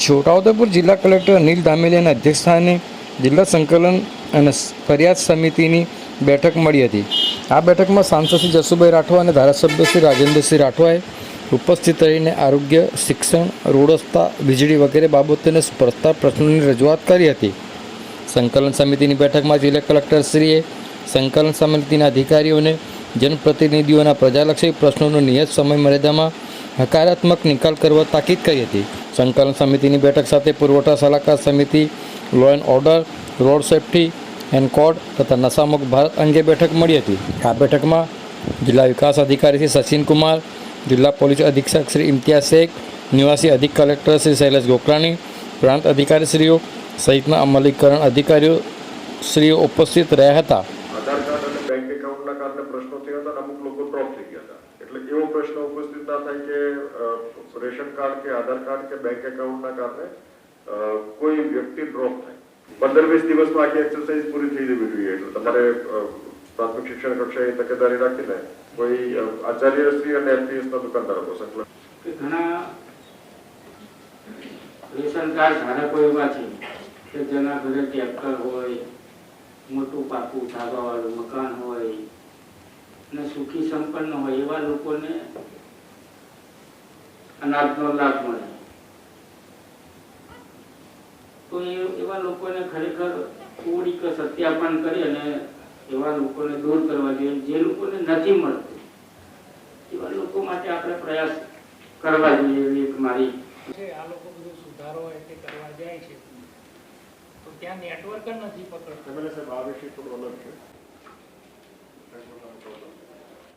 છોટાઉદેપુર જિલ્લા કલેક્ટર અનિલ ધામેલિયાના અધ્યક્ષસ્થાને જિલ્લા સંકલન અને ફરિયાદ સમિતિની બેઠક મળી હતી. આ બેઠકમાં સાંસદ શ્રી જસુભાઈ રાઠવા અને ધારાસભ્ય શ્રી રાજેન્દ્રસિંહ રાઠવાએ ઉપસ્થિત રહીને આરોગ્ય, શિક્ષણ, રોડ રસ્તા, વીજળી વગેરે બાબતોને સ્પર્શતા પ્રશ્નોની રજૂઆત કરી હતી. સંકલન સમિતિની બેઠકમાં જિલ્લા કલેક્ટરશ્રીએ સંકલન સમિતિના અધિકારીઓને જનપ્રતિનિધિઓના પ્રજાલક્ષી પ્રશ્નોનો નિયત સમય મર્યાદામાં હકારાત્મક નિકાલ કરવા તાકીદ કરી હતી. સંકલન સમિતિની બેઠક સાથે પુરવઠા સલાહકાર સમિતિ law and order road safety and code તથા નશામુક્ત ભારત અંગે બેઠક મળી હતી. આ બેઠકમાં જિલ્લા વિકાસ અધિકારી શ્રી સચિનકુમાર, જિલ્લા પોલીસ અધિક્ષક શ્રી ઇમ્તિયાઝ શેખ, નિવાસી અધિક કલેક્ટર શ્રી શૈલેષ ગોકરાણી પ્રાંત અધિકારીશ્રીઓ સહિતના અમલીકરણ અધિકારીઓ શ્રીઓ ઉપસ્થિત રહ્યા હતા આધાર કાર્ડ અને બેંક એકાઉન્ટના કારણે પ્રશ્નો થયા હતા અમુક લોકો ડ્રોપ થઈ ગયા હતા. એટલે એવો પ્રશ્ન ઉપસ્થિત ના થાય કે રેશન કાર્ડ કે આધાર કાર્ડ કે બેંક એકાઉન્ટના કારણે કોઈ વ્યક્તિ ડ્રોપ થાય. પંદર વીસ દિવસમાં આખી એક્સરસાઇઝ પૂરી થઈ જવી જોઈએ. એટલે તમારે પ્રાથમિક શિક્ષણ કક્ષાએ તકેદારી રાખીને કોઈ આચાર્યશ્રી અને એફપીએસના દુકાનદારો સંકલન ઘણા રેશન કાર્ડ ધારકો એવા છે કે જેના ઘરે ટ્રેક્ટર હોય, મોટું પાકું ધાબાવાળું મકાન હોય સુખી સંપન્ન હોય એવા લોકોને અનાજનો લાભ મળે. તો એવા લોકોને ખરેખર થોડીક સત્યાપન કરી અને એવા લોકોને દૂર કરવા જોઈએ જે લોકોને નથી મળતું. એવા લોકો માટે આપણે પ્રયાસ કરવા જોઈએ એવી એક મારી છે આ લોકો બધું સુધારો હોય તે કરવા જાય છે. તો ત્યાં નેટવર્ક જ નથી પકડતું. સાહેબ આ વિશે થોડું અલગ છે.